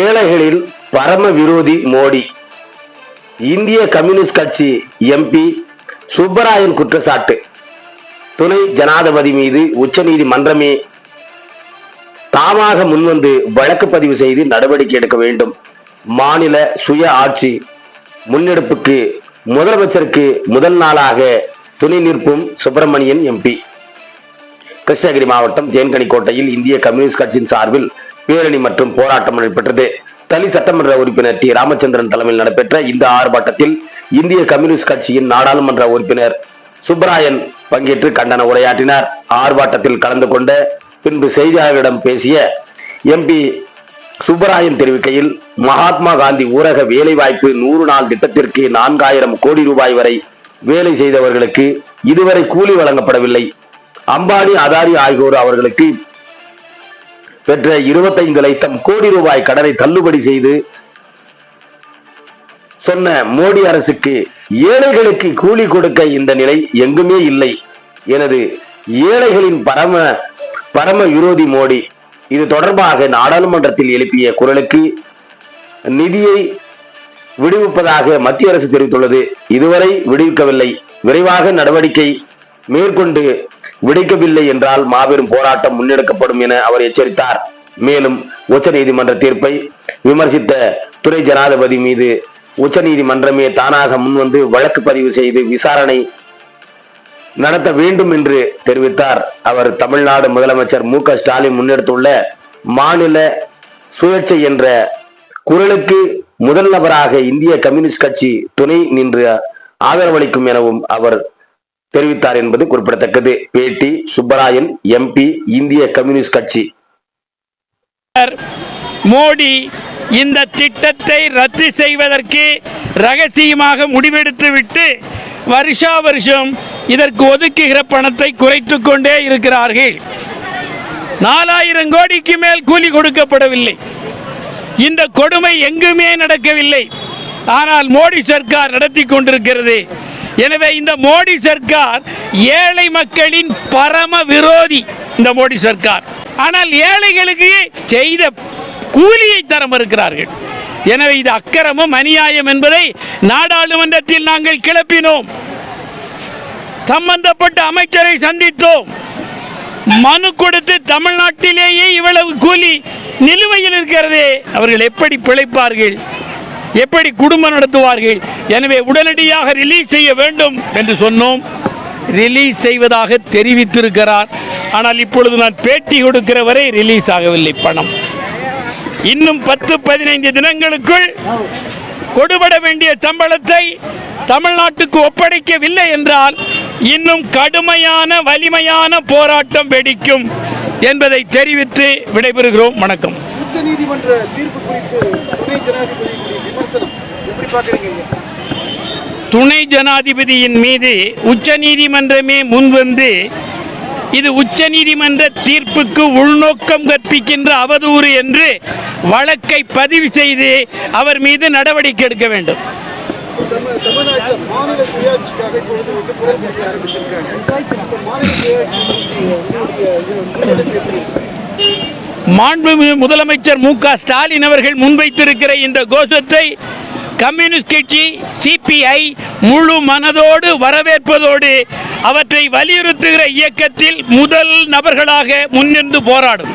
ஏழைகளின் பரம விரோதி மோடி. இந்திய கம்யூனிஸ்ட் கட்சி எம்பி சுப்பராயன் குற்றச்சாட்டு. துணை ஜனாதிபதி மீது உச்சநீதிமன்றமே தாமாக முன்வந்து வழக்கு பதிவு செய்து நடவடிக்கை எடுக்க வேண்டும். மாநில சுய ஆட்சி முன்னெடுப்புக்கு முதலமைச்சருக்கு முதல் நாளாக துணை நிற்கும் சுப்பிரமணியன் எம்பி. கிருஷ்ணகிரி மாவட்டம் தேன்கனிக்கோட்டையில் இந்திய கம்யூனிஸ்ட் கட்சியின் சார்பில் பேரணி மற்றும் போராட்டம் நடைபெற்றது. தனி சட்டமன்ற உறுப்பினர் டி. ராமச்சந்திரன் தலைமையில் நடைபெற்ற இந்த ஆர்ப்பாட்டத்தில் இந்திய கம்யூனிஸ்ட் கட்சியின் நாடாளுமன்ற உறுப்பினர் சுப்பராயன் பங்கேற்று கண்டன உரையாற்றினார். ஆர்ப்பாட்டத்தில் கலந்து கொண்ட பின்பு செய்தியாளர்களிடம் பேசிய எம்பி சுப்பராயன் தெரிவிக்கையில் மகாத்மா காந்தி ஊரக வேலைவாய்ப்பு நூறு நாள் திட்டத்திற்கு நான்காயிரம் கோடி ரூபாய் வரை வேலை செய்தவர்களுக்கு இதுவரை கூலி வழங்கப்படவில்லை. அம்பானி அதாரி ஆகியோர் அவர்களுக்கு பெற்ற இருபத்தைந்து லட்சம் கோடி ரூபாய் கடனை தள்ளுபடி செய்து சொன்ன மோடி அரசுக்கு ஏழைகளுக்கு கூலி கொடுக்க இந்த நிலை எங்குமே இல்லை. எனது ஏழைகளின் பரம பரம விரோதி மோடி இது தொடர்பாக நாடாளுமன்றத்தில் எழுப்பிய குரலுக்கு நிதியை விடுவிப்பதாக மத்திய அரசு தெரிவித்துள்ளது. இதுவரை விடுவிக்கவில்லை. விரைவாக நடவடிக்கை மேற்கொண்டு விடுவிக்கவில்லை என்றால் மாபெரும் போராட்டம் முன்னெடுக்கப்படும் என அவர் எச்சரித்தார். மேலும் உச்சநீதிமன்ற தீர்ப்பை விமர்சித்த துறை ஜனாதிபதி மீது உச்சநீதிமன்றமே தானாக முன்வந்து வழக்கு பதிவு செய்து விசாரணை நடத்த வேண்டும் என்று தெரிவித்தார். அவர் தமிழ்நாடு முதலமைச்சர் மு க ஸ்டாலின் முன்னெடுத்துள்ள மாநில சுயேட்சை என்ற குரலுக்கு முதல் நபராக இந்திய கம்யூனிஸ்ட் கட்சி துணை நின்று ஆதரவளிக்கும் எனவும் அவர் தெரிவித்தார் என்பது குறிப்பிடத்தக்கது. பேட்டி சுப்பராயன் எம்பி இந்திய கம்யூனிஸ்ட் கட்சி. மோடி இந்த திட்டத்தை ரத்து செய்வதற்கு ரகசியமாக முடிவெடுத்துவிட்டு வருஷா வருஷம் இதற்கு ஒதுக்குகிற பணத்தை குறைத்து கொண்டே இருக்கிறார்கள். நாலாயிரம் கோடிக்கு மேல் கூலி கொடுக்கப்படவில்லை. இந்த கொடுமை எங்குமே நடக்கவில்லை. ஆனால் மோடி சர்க்கார் நடத்தி கொண்டிருக்கிறது. எனவே இந்த மோடி சர்க்கார் ஏழை மக்களின் பரம விரோதி இந்த மோடி சர்க்கார். ஆனால் ஏழைகளுக்கு செய்த கூலியை தர மறுக்கிறார்கள். எனவே இது அக்கிரமம் அநியாயம் என்பதை நாடாளுமன்றத்தில் நாங்கள் கிளப்பினோம். சம்பந்தப்பட்ட அமைச்சரை சந்தித்தோம். மனு கொடுத்து தமிழ்நாட்டிலேயே இவ்வளவு கூலி நிலுவையில் இருக்கிறதே அவர்கள் எப்படி பிழைப்பார்கள்? எப்படி குடும்பம் நடத்துவார்கள்? எனவே உடனடியாக ரிலீஸ் செய்ய வேண்டும் என்று சொன்னோம். ரிலீஸ் செய்வதாக தெரிவித்திருக்கிறார். ஆனால் இப்பொழுது நான் பேட்டி கொடுக்கிற வரை ரிலீஸ் ஆகவில்லை பணம். இன்னும் பத்து பதினைந்து தினங்களுக்குள் கொடுபட வேண்டிய சம்பளத்தை தமிழ்நாட்டுக்கு ஒப்படைக்கவில்லை என்றால் இன்னும் கடுமையான வலிமையான போராட்டம் வெடிக்கும் என்பதை தெரிவித்து விடைபெறுகிறோம். வணக்கம். உச்ச நீதிமன்ற தீர்ப்பு குறித்து துணை ஜனாதிபதியுடைய விமர்சனம் எப்படி பாக்குறீங்க ஐயா? துணை ஜனாதிபதியின் மீது உச்சநீதிமன்றமே முன்வந்து இது உச்சநீதிமன்ற தீர்ப்புக்கு உள்நோக்கம் கற்பிக்கின்ற அவதூறு என்று வழக்கை பதிவு செய்து அவர் மீது நடவடிக்கை எடுக்க வேண்டும். தமிழ்நாட்டில் மாநில சுயாட்சிக்காக இப்பொழுது வந்து குரல் கொடுக்க ஆரம்பிச்சிருக்காங்க. இப்ப மாநில சுயாட்சி? மாண்புமிகு முதலமைச்சர் மு க ஸ்டாலின் அவர்கள் முன்வைத்திருக்கிற இந்த கோஷத்தை கம்யூனிஸ்ட் கட்சி சிபிஐ முழு மனதோடு வரவேற்பதோடு அவற்றை வலியுறுத்துகிற இயக்கத்தில் முதல் நபர்களாக முன்னின்று போராடும்.